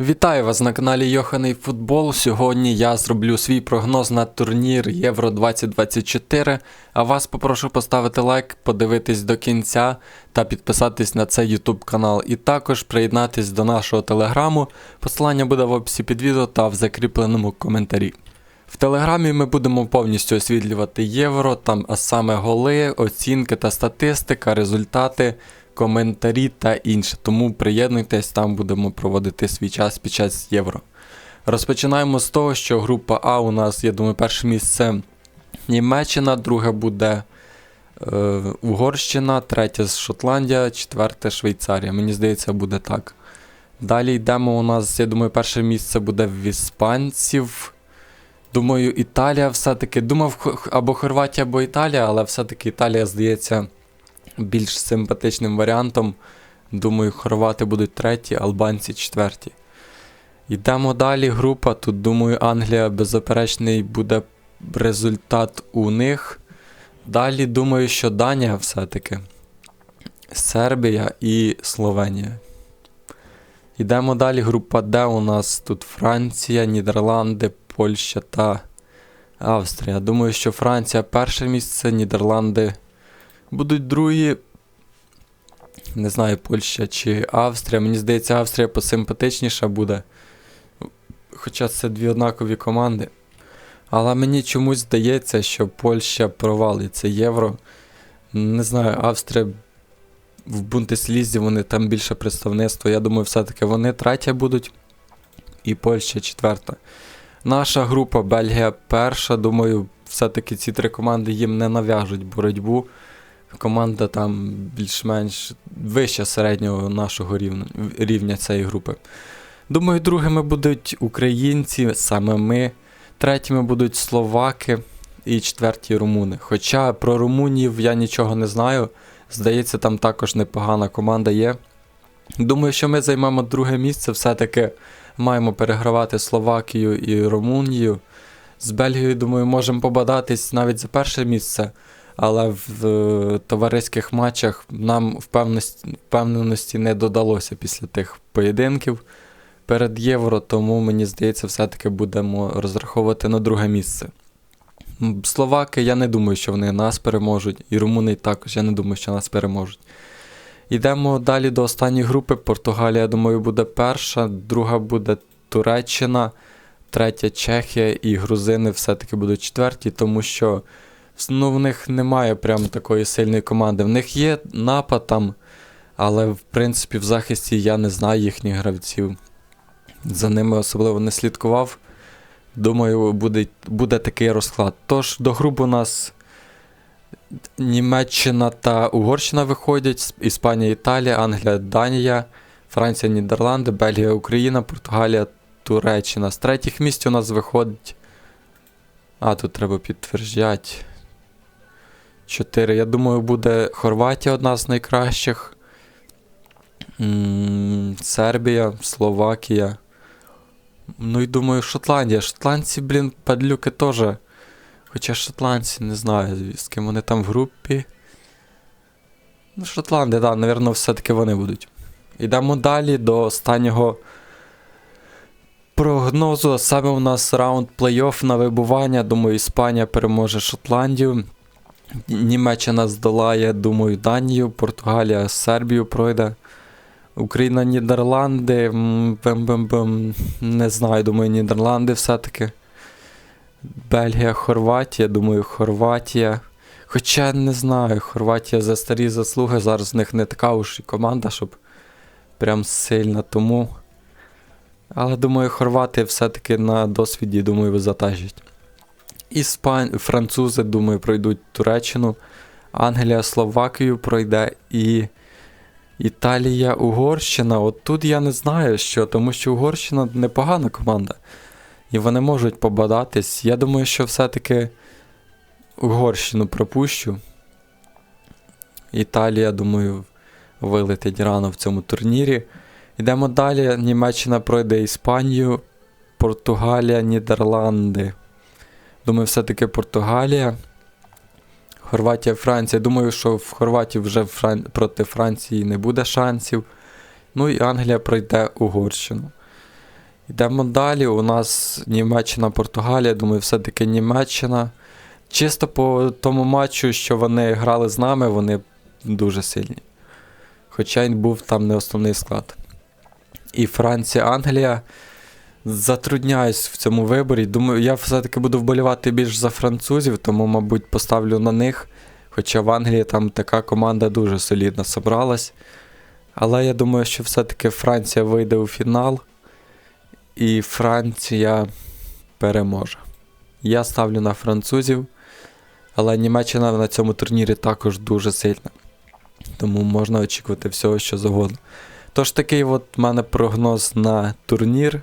Вітаю вас на каналі Йоханий Футбол. Сьогодні я зроблю свій прогноз на турнір Євро 2024. А вас попрошу поставити лайк, подивитись до кінця та підписатись на цей YouTube канал. І також приєднатись до нашого телеграму. Посилання буде в описі під відео та в закріпленому коментарі. В телеграмі ми будемо повністю освітлювати євро, там а саме голи, оцінки та статистика, результати, коментарі та інше. Тому приєднуйтесь, там будемо проводити свій час під час євро. Розпочинаємо з того, що група А у нас, я думаю, перше місце Німеччина, друге буде е, Угорщина, третє Шотландія, четверте Швейцарія. Мені здається, буде так. Далі йдемо у нас, я думаю, перше місце буде в іспанців. Думаю, Італія все-таки. Думав або Хорватія, або Італія, але все-таки Італія здається більш симпатичним варіантом. Думаю, хорвати будуть треті, албанці четверті. Йдемо далі. Група. Тут, думаю, Англія беззаперечний буде результат у них. Далі думаю, що Данія все-таки. Сербія і Словенія. Йдемо далі. Група Д у нас тут Франція, Нідерланди, Польща та Австрія. Думаю, що Франція перше місце, Нідерланди будуть другі. Не знаю, Польща чи Австрія. Мені здається, Австрія посимпатичніша буде. Хоча це дві однакові команди. Але мені чомусь здається, що Польща провалиться євро. Не знаю, Австрія в Бундеслізі вони там більше представництво. Я думаю, все-таки вони третя будуть. І Польща четверта. Наша група Бельгія перша. Думаю, все-таки ці три команди їм не нав'яжуть боротьбу. Команда там більш-менш вища середнього нашого рівня, рівня цієї групи. Думаю, другими будуть українці, саме ми. Третіми будуть словаки і четверті румуни. Хоча про румунів я нічого не знаю. Здається, там також непогана команда є. Думаю, що ми займемо друге місце, все-таки маємо перегравати Словакію і Румунію. З Бельгією, думаю, можемо побадатись навіть за перше місце, але в е, товариських матчах нам впевненості, не додалося після тих поєдинків перед євро, тому мені здається, все-таки будемо розраховувати на друге місце. Словаки, я не думаю, що вони нас переможуть, і румуни також, я не думаю, що нас переможуть. Йдемо далі до останньої групи. Португалія, я думаю, буде перша, друга буде Туреччина, третя Чехія і грузини все-таки будуть четверті, тому що ну, в них немає прям такої сильної команди. В них є напад там, але в принципі в захисті я не знаю їхніх гравців. За ними особливо не слідкував. Думаю, буде, буде такий розклад. Тож до груп у нас Німеччина та Угорщина виходять, Іспанія, Італія, Англія, Данія, Франція, Нідерланди, Бельгія, Україна, Португалія, Туреччина. З третіх місць у нас виходить. А, тут треба підтверджати. Чотири. Я думаю, буде Хорватія одна з найкращих. Сербія, Словакія. Ну і думаю, Шотландія. Шотландці, блін, падлюки теж. Хоча шотландці, не знаю, з ким вони там в групі. Ну, Шотландія, так, да, напевно, все-таки вони будуть. Йдемо далі до останнього прогнозу. Саме у нас раунд плей-офф на вибування. Думаю, Іспанія переможе Шотландію. Німеччина здолає, думаю, Данію, Португалія Сербію пройде. Україна, Нідерланди. бем-бем-бем, Не знаю, думаю, Нідерланди все-таки. Бельгія, Хорватія, думаю, Хорватія. Хоча не знаю, Хорватія за старі заслуги. Зараз в них не така уж і команда, щоб прям сильно тому. Але думаю, хорвати все-таки на досвіді, думаю, затажать. Іспан... Французи, думаю, пройдуть Туреччину. Англія, Словакію пройде і Італія, Угорщина. От тут я не знаю, що, тому що Угорщина непогана команда. І вони можуть побадатись. Я думаю, що все-таки Угорщину пропущу. Італія, думаю, вилетить рано в цьому турнірі. Йдемо далі. Німеччина пройде Іспанію, Португалія, Нідерланди. Думаю, все-таки Португалія. Хорватія, Франція. Думаю, що в Хорватії вже Фран... проти Франції не буде шансів. Ну і Англія пройде Угорщину. Йдемо далі. У нас Німеччина, Португалія. Думаю, все-таки Німеччина. Чисто по тому матчу, що вони грали з нами, вони дуже сильні. Хоча він був там не основний склад. І Франція, Англія. Затрудняюсь в цьому виборі. Думаю, я все-таки буду вболівати більш за французів, тому, мабуть, поставлю на них. Хоча в Англії там така команда дуже солідна собралась. Але я думаю, що все-таки Франція вийде у фінал. І Франція переможе. Я ставлю на французів, але Німеччина на цьому турнірі також дуже сильна. Тому можна очікувати всього, що завгодно. Тож такий от в мене прогноз на турнір.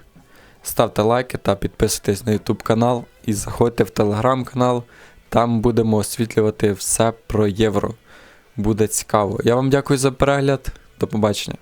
Ставте лайки та підписуйтесь на YouTube канал і заходьте в телеграм канал. Там будемо освітлювати все про євро. Буде цікаво. Я вам дякую за перегляд. До побачення.